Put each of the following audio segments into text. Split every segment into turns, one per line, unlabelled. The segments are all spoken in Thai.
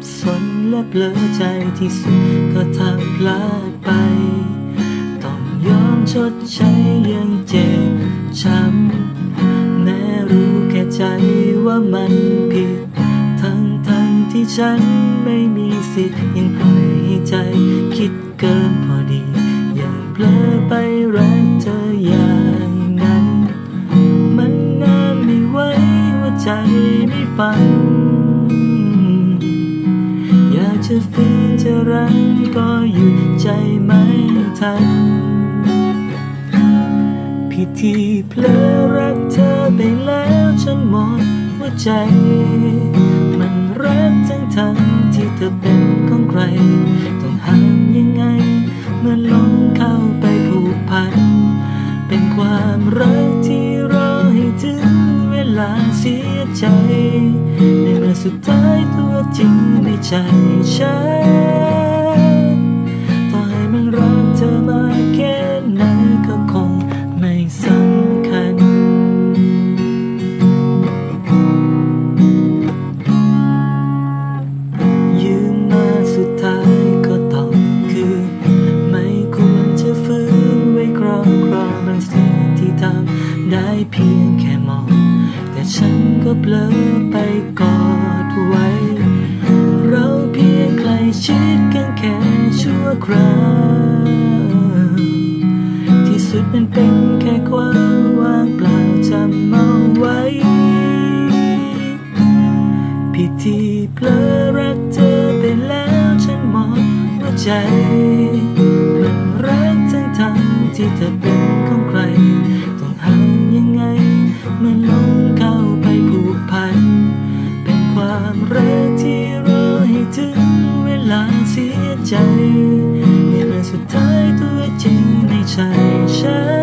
สับสนและเบลอใจที่สุดก็ทำพลาดไป ต้องยอมชดใช้ยังเจ็บช้ำแม้รู้แค่ใจว่ามันผิด ทั้งทั้งที่ฉันไม่มีสิทธิ์ยังปล่อยให้ใจคิดเกินพอดียังเผลอไปไร จะฝืนจะรักก็หยุดใจไม่ทันผิดที่เพลอรักเธอไปแล้วจนหมดหัวใจ มันรักทั้งทั้งที่เธอเป็นของใคร ต้องห้ามยังไง เมื่อลงเข้าไปผูกพัน เป็นความรักที่รอให้ถึงเวลาเสียใจ ในเมื่อสุดท้าย จริงไม่ใช่ฉันต่อให้มันรักเธอมากแค่ไหนก็คงไม่สำคัญ ยืมมาสุดท้ายก็ต้องคือ ไม่ควรจะฟื้นไว้ครองครองบางสิ่งที่ทำได้เพียงแค่มอง แต่ฉันก็เผลอไปกอดไว้ เราเพียงใกล้ชิดกันแค่ชั่วคราว ที่สุดมันเป็นแค่ความว่างเปล่าจำเอาไว้ พิธีเพลอรักเธอไปแล้วฉันหมดหัวใจ สุดท้ายตัวจริงในใจฉัน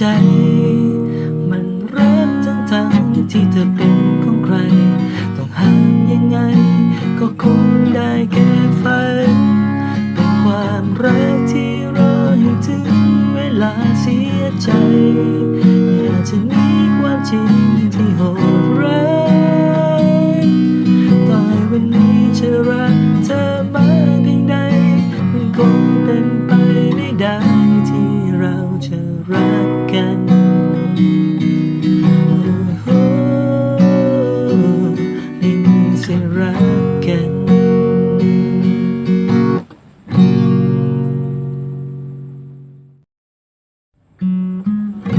จ มันเรักทั้งทั้งที่เธอเป็นของใคร ต้องห้ามยังไง ก็คงได้แค่